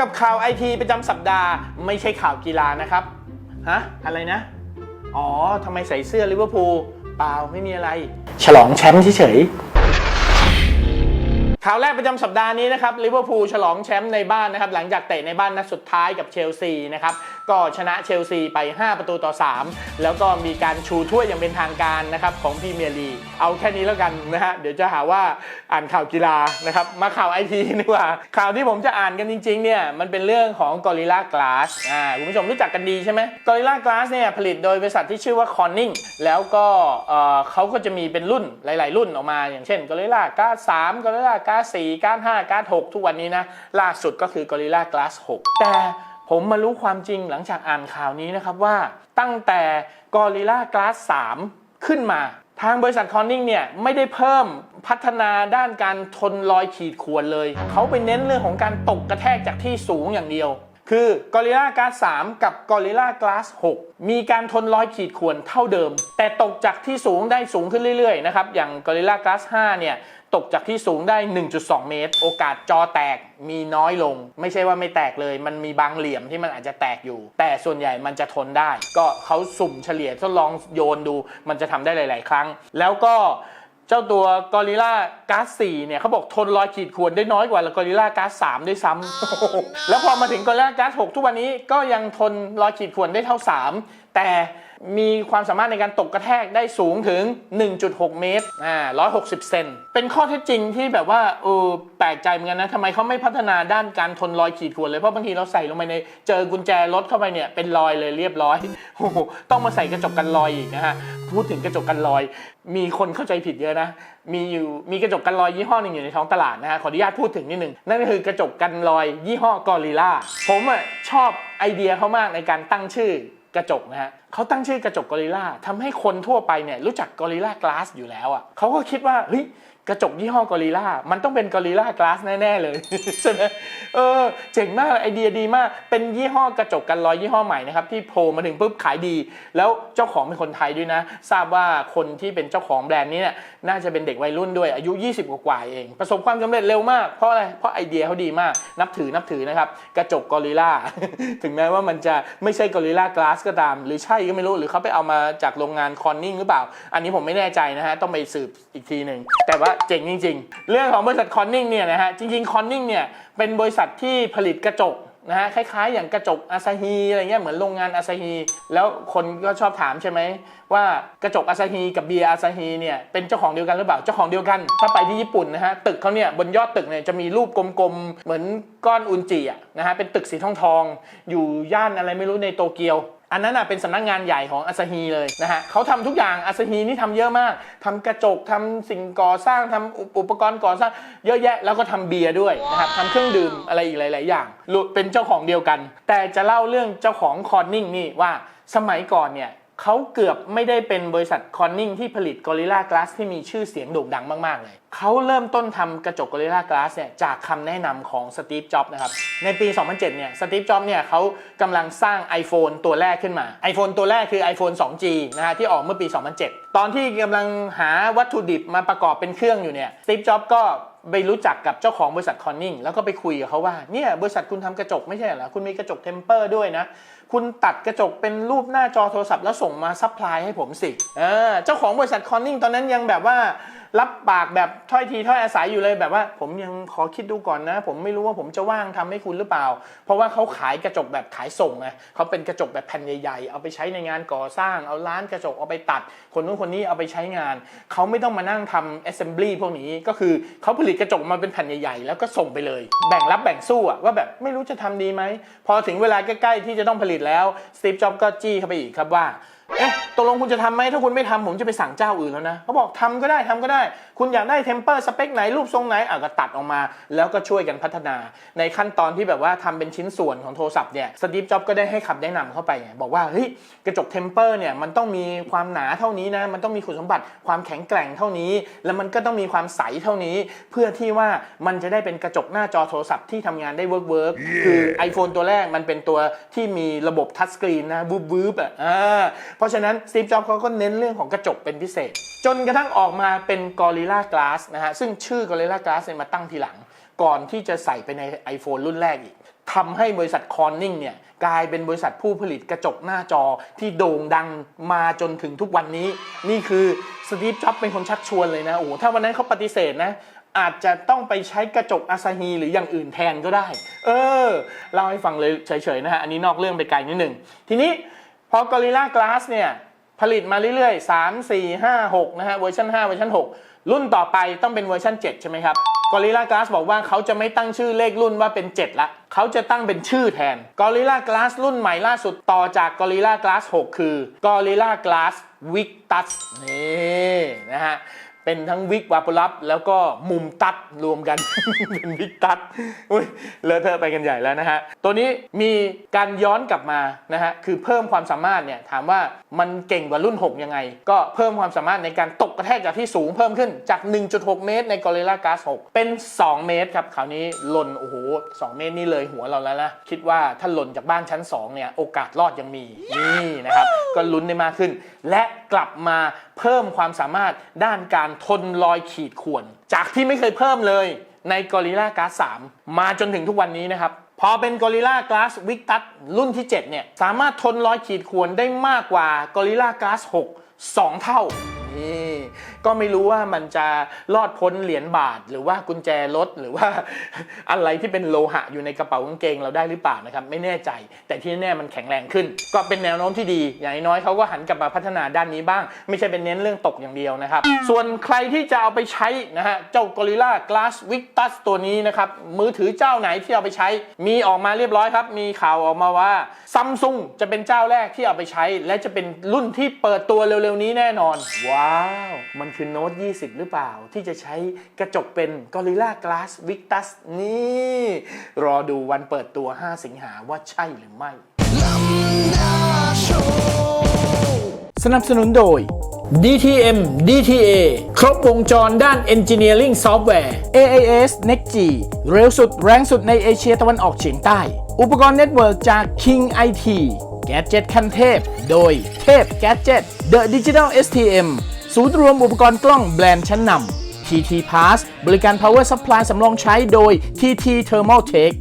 กับข่าวไอทีประจำสัปดาห์ ไม่ใช่ข่าวกีฬานะครับ ฮะ อะไรนะ อ๋อทำไมใส่เสื้อลิเวอร์พูลเปล่าไม่มีอะไร ฉลองแชมป์เฉยข่าวแรกประจำสัปดาห์นี้นะครับลิเวอร์พูลฉลองแชมป์ในบ้านนะครับหลังจากเตะในบ้านนัดสุดท้ายกับเชลซีนะครับ ก็ชนะเชลซีไป 5 ประตูต่อ 3 แล้วก็มีการชูถ้วยอย่างเป็นทางการนะครับของพรีเมียร์ลีกเอาแค่นี้แล้วกันนะฮะเดี๋ยวจะหาว่าอ่านข่าวกีฬานะครับมาข่าวไอทีดีกว่าข่าวที่ผมจะอ่านกันจริงๆเนี่ยมันเป็นเรื่องของ Gorilla Glass อ่าคุณผู้ชมรู้จักกันดีใช่ไหม Gorilla Glass เนี่ยผลิตโดยบริษัทที่ชื่อว่า Corning แล้วก็เอ่อเขาก็จะมีเป็นรุ่นหลาย ๆ รุ่นออกมาอย่างเช่น Gorilla Glass 3 Gorilla Glass 4 Glass 5 Glass 6ทุกวันนี้นะล่าสุดก็คือ Gorilla Glass 6แต่ ผมมารู้ความจริงหลังจากอ่านข่าวนี้นะครับว่าตั้งแต่ Gorilla Glass 3ขึ้นมา ทางบริษัทคอนนิ่งเนี่ยไม่ได้เพิ่มพัฒนาด้านการทนรอยขีดข่วนเลย เขาไปเน้นเรื่องของการตกกระแทกจากที่สูงอย่างเดียว คือ Gorilla Glass 3กับ Gorilla Glass 6มีการทนรอยขีดข่วนเท่าเดิม แต่ตกจากที่สูงได้สูงขึ้นเรื่อยๆนะครับอย่าง Gorilla Glass 5เนี่ย ตกจากที่สูงได้ 1.2 เมตร โอกาสจอแตกมีน้อยลง ไม่ใช่ว่าไม่แตกเลย มันมีบางเหลี่ยมที่มันอาจจะแตกอยู่ แต่ส่วนใหญ่มันจะทนได้ ก็เขาสุ่มเฉลี่ยทดลองโยนดู มันจะทำได้หลาย ๆ ครั้ง แล้วก็เจ้าตัว Gorilla Glass 4เนี่ยเขาบอกทนรอยขีดข่วนได้น้อยกว่า Gorilla Glass 3ด้วยซ้ำ แล้วพอมาถึง Gorilla Glass 6ทุกวันนี้ก็ยังทนรอยขีดข่วนได้เท่า3 แต่มีความสามารถในการตกกระแทกได้สูงถึง 1.6 เมตร อ่า 160 เซน เป็นข้อเท็จจริงที่แบบว่า เออ แปลกใจเหมือนกันนะทำไมเขาไม่พัฒนาด้านการทนรอยขีดข่วนเลย เพราะบางทีเราใส่ลงไปใน เจอกุญแจรถเข้าไปเนี่ย เป็นรอยเลยเรียบร้อย โอ้โห ต้องมาใส่กระจกกันรอยอีกนะฮะ พูดถึงกระจกกันรอย มีคนเข้าใจผิดเยอะนะ มีอยู่ มีกระจกกันรอยยี่ห้อหนึ่งอยู่ในท้องตลาดนะฮะ ขออนุญาตพูดถึงนิดหนึ่งนั่นก็คือกระจกกันรอยยี่ห้อกอริล่า ผมอะชอบไอเดียเขามากในการตั้งชื่อ กระจกนะฮะเขาตั้งชื่อกระจกกอริลลาทำให้คนทั่วไปเนี่ยรู้จักกอริลลากลาสอยู่แล้วอะเขาก็คิดว่าเฮ้ย กระจกยี่ห้อกอริล่ามันต้องเป็นกอริล่ากลาสแน่ๆเลยใช่ไหมเออเจ๋งมากไอเดียดีมาก เป็นยี่ห้อกระจกกันรอยยี่ห้อใหม่นะครับที่โผล่มาถึงปุ๊บขายดี แล้วเจ้าของเป็นคนไทยด้วยนะ ทราบว่าคนที่เป็นเจ้าของแบรนด์นี้เนี่ยน่าจะเป็นเด็กวัยรุ่นด้วยอายุ 20 กว่าเอง ประสบความสำเร็จเร็วมากเพราะอะไรเพราะไอเดียเขาดีมากนับถือนับถือนะครับกระจกกอริล่าถึงแม้ว่ามันจะไม่ใช่กอริล่ากลาสก็ตาม หรือใช่ก็ไม่รู้หรือเขาไปเอามาจากโรงงานคอนนิ่งหรือเปล่า อันนี้ผมไม่แน่ใจนะฮะต้องไปสืบอีกทีหนึ่งแต่ว่าเจ๋งจริง ๆ เรื่องของบริษัทคอนนิ่งเนี่ยนะฮะจริงๆคอนนิ่งเนี่ยเป็นบริษัทที่ผลิตกระจกนะฮะคล้ายๆ อย่างกระจกอาซาฮีอะไรเงี้ยเหมือนโรงงานอาซาฮีแล้วคนก็ชอบถามใช่ไหมว่ากระจกอาซาฮีกับเบียร์อาซาฮีเนี่ยเป็นเจ้าของเดียวกันหรือเปล่าเจ้าของเดียวกัน ถ้าไปที่ญี่ปุ่นนะฮะตึกเขาเนี่ยบนยอดตึกเนี่ยจะมีรูปกลมๆเหมือนก้อนอุนจิอะนะฮะเป็นตึกสีทองทองๆอยู่ย่านอะไรไม่รู้ในโตเกียว อันนั้นน่ะเป็นสานักงานใหญ่ของอาซาฮีเลยนะฮะเขาทำทุกอย่างอาซาฮีนี่ทำเยอะมากทำกระจกทำสิ่งก่อสร้างทำอุปกรณ์ก่อสร้างเยอะแยะแล้วก็ทำเบียร์ด้วยนะครับทำเครื่องดื่มอะไรอีกหลาย ๆ อย่างเป็นเจ้าของเดียวกัน แต่จะเล่าเรื่องเจ้าของคอนนิ่งนี่ว่าสมัยก่อนเนี่ย เขาเกือบไม่ได้เป็นบริษัทคอนนิงที่ผลิต Gorilla Glass ที่มีชื่อเสียงโด่งดังมากๆเลยเขาเริ่มต้นทำกระจก Gorilla Glass เนี่ยจากคำแนะนำของสตีฟจ็อบส์นะครับ ในปี 2007 เนี่ยสตีฟจ็อบส์เนี่ยเขากำลังสร้าง iPhone ตัวแรกขึ้นมา iPhone ตัวแรกคือ iPhone 2G นะฮะที่ออกเมื่อปี 2007 ตอนที่กำลังหาวัตถุดิบมาประกอบเป็นเครื่องอยู่เนี่ยสตีฟจ็อบส์ก็ ไปรู้จักกับเจ้าของบริษัทคอนนิ่งแล้วก็ไปคุยกับเขาว่าเนี่ยบริษัทคุณทำกระจกไม่ใช่เหรอคุณมีกระจกเทมเปอร์ด้วยนะ คุณตัดกระจกเป็นรูปหน้าจอโทรศัพท์แล้วส่งมาซัพพลายให้ผมสิเออเจ้าของบริษัทคอนนิ่งตอนนั้นยังแบบว่า รับปากแบบถ้อยทีถ้อยอาศัยอยู่เลยแบบว่า ผมยังขอคิดดูก่อนนะ ผมไม่รู้ว่าผมจะว่างทำให้คุณหรือเปล่า เพราะว่าเขาขายกระจกแบบขายส่งไงเขาเป็นกระจกแบบแผ่นใหญ่ๆ เอาไปใช้ในงานก่อสร้าง เอาร้านกระจกเอาไปตัด คนนู้นคนนี้เอาไปใช้งาน เขาไม่ต้องมานั่งทำ assembly พวกนี้ก็คือเขาผลิตกระจกมาเป็นแผ่นใหญ่ๆ แล้วก็ส่งไปเลย แบ่งรับแบ่งสู้อะว่าแบบไม่รู้จะทำดีไหมพอถึงเวลาใกล้ๆที่จะต้องผลิตแล้วสตีฟจ็อบก็จี้เข้าไปอีกครับว่า เอ๊ะตกลงคุณจะทำไหมถ้าคุณไม่ทำผมจะไปสั่งเจ้าอื่นแล้วนะเขาบอกทำก็ได้ทำก็ได้ คุณอยากได้เทมเปอร์สเปคไหนรูปทรงไหนอะก็ตัดออกมา แล้วก็ช่วยกันพัฒนา ในขั้นตอนที่แบบว่าทำเป็นชิ้นส่วนของโทรศัพท์เนี่ยสตีฟจ็อบก็ได้ให้คำแนะนำเข้าไปไงบอกว่าเฮ้ยกระจกเทมเปอร์เนี่ยมันต้องมีความหนาเท่านี้นะมันต้องมีคุณสมบัติความแข็งแกร่งเท่านี้ แล้วมันก็ต้องมีความใสเท่านี้ เพื่อที่ว่ามันจะได้เป็นกระจกหน้าจอโทรศัพท์ที่ทำงานได้เวิร์กเวิร์กคือ iPhone ตัวแรกมันเป็นตัวที่มีระบบทัชสกรีนนะบูบบูบอะอ่าเพราะฉะนั้นสตีฟจ็อบเขาก็เน้นเรื่องของกระจกเป็นพิเศษ จนกระทั่งออกมาเป็น Gorilla Glass นะฮะซึ่งชื่อ Gorilla Glass เนี่ยมาตั้งทีหลัง ก่อนที่จะใส่ไปใน iPhone รุ่นแรกอีกทำให้บริษัทคอนนิ่งเนี่ยกลายเป็นบริษัทผู้ผลิตกระจกหน้าจอที่โด่งดังมาจนถึงทุกวันนี้ นี่คือสตีฟจ็อบเป็นคนชักชวนเลยนะโอ้โหถ้าวันนั้นเขาปฏิเสธนะอาจจะต้องไปใช้กระจกอาซาฮีหรืออย่างอื่นแทนก็ได้ เออ เล่าให้ฟังเลยเฉยๆนะฮะ อันนี้นอกเรื่องไปไกลนิดหนึ่ง ทีนี้ พอ Gorilla Glass เนี่ยผลิตมาเรื่อยๆ 3 4 5 6 นะฮะเวอร์ชัน5เวอร์ชัน6 รุ่นต่อไปต้องเป็นเวอร์ชัน7 ใช่ไหมครับ Gorilla Glass บอกว่าเขาจะไม่ตั้งชื่อเลขรุ่นว่าเป็น 7 ละ เขาจะตั้งเป็นชื่อแทน Gorilla Glass รุ่นใหม่ล่าสุดต่อจาก Gorilla Glass 6คือ Gorilla Glass Victus นี่นะฮะ เป็นทั้งวิกวาปุรับแล้วก็มุมตัดรวมกัน เป็นวิกตัดอุ้ยเลอะเทอะไปกันใหญ่แล้วนะฮะ ตัวนี้มีการย้อนกลับมานะฮะ คือเพิ่มความสามารถเนี่ยถามว่ามันเก่งกว่ารุ่น 6 ยังไง ก็เพิ่มความสามารถในการตกกระแทกจากที่สูงเพิ่มขึ้นจาก 1.6 เมตรใน Gorilla Glass 6เป็น 2 เมตรครับคราวนี้หล่นโอ้โห2เมตรนี่เลยหัวเราแล้วนะคิดว่าถ้าหล่นจากบ้านชั้น 2 เนี่ยโอกาสรอดยังมีนี่นะครับก็ลุ้นได้มากขึ้น และกลับมาเพิ่มความสามารถด้านการทนรอยขีดข่วน จากที่ไม่เคยเพิ่มเลยในกอริล่ากาส3มาจนถึงทุกวันนี้นะครับ พอเป็นกอริล่ากาสวิกตัสรุ่นที่ 7 เนี่ย สามารถทนรอยขีดข่วนได้มากกว่ากอริล่ากาส6 2 เท่า นี่ก็ไม่รู้ว่ามันจะรอดพ้นเหรียญบาท หรือว่ากุญแจรถหรือว่าอะไรที่เป็นโลหะอยู่ในกระเป๋ากางเกงเราได้หรือเปล่านะครับไม่แน่ใจ แต่ที่แน่มันแข็งแรงขึ้น ก็เป็นแนวโน้มที่ดี อย่างน้อยเขาก็หันกลับมาพัฒนาด้านนี้บ้าง ไม่ใช่เป็นเน้นเรื่องตกอย่างเดียวนะครับ ส่วนใครที่จะเอาไปใช้นะฮะเจ้า Gorilla Glass Victus ตัวนี้นะครับมือถือเจ้าไหนที่เอาไปใช้ มีออกมาเรียบร้อยครับ มีข่าวออกมาว่าซัมซุงจะเป็นเจ้าแรกที่เอาไปใช้ และจะเป็นรุ่นที่เปิดตัวเร็วๆนี้แน่นอนว้าว มันคือโน้ต20 หรือเปล่า ที่จะใช้กระจกเป็น Gorilla Glass Victus นี่ รอดูวันเปิดตัว 5 สิงหาว่าใช่หรือไม่สนับสนุนโดย DTM DTA ครบวงจรด้าน Engineering Software AIS Next G เร็วสุดแรงสุดในเอเชียตะวันออกเฉียงใต้ อุปกรณ์เน็ตเวิร์กจาก King IT แกจ e t คันเทพ โดยเทพแกจเจ็ต The Digital STM ศูนย์รวมอุปกรณ์กล้องแบรนด์ชั้นนำ TT Pass บริการ Power Supply สำรองใช้โดย TT Thermal Tech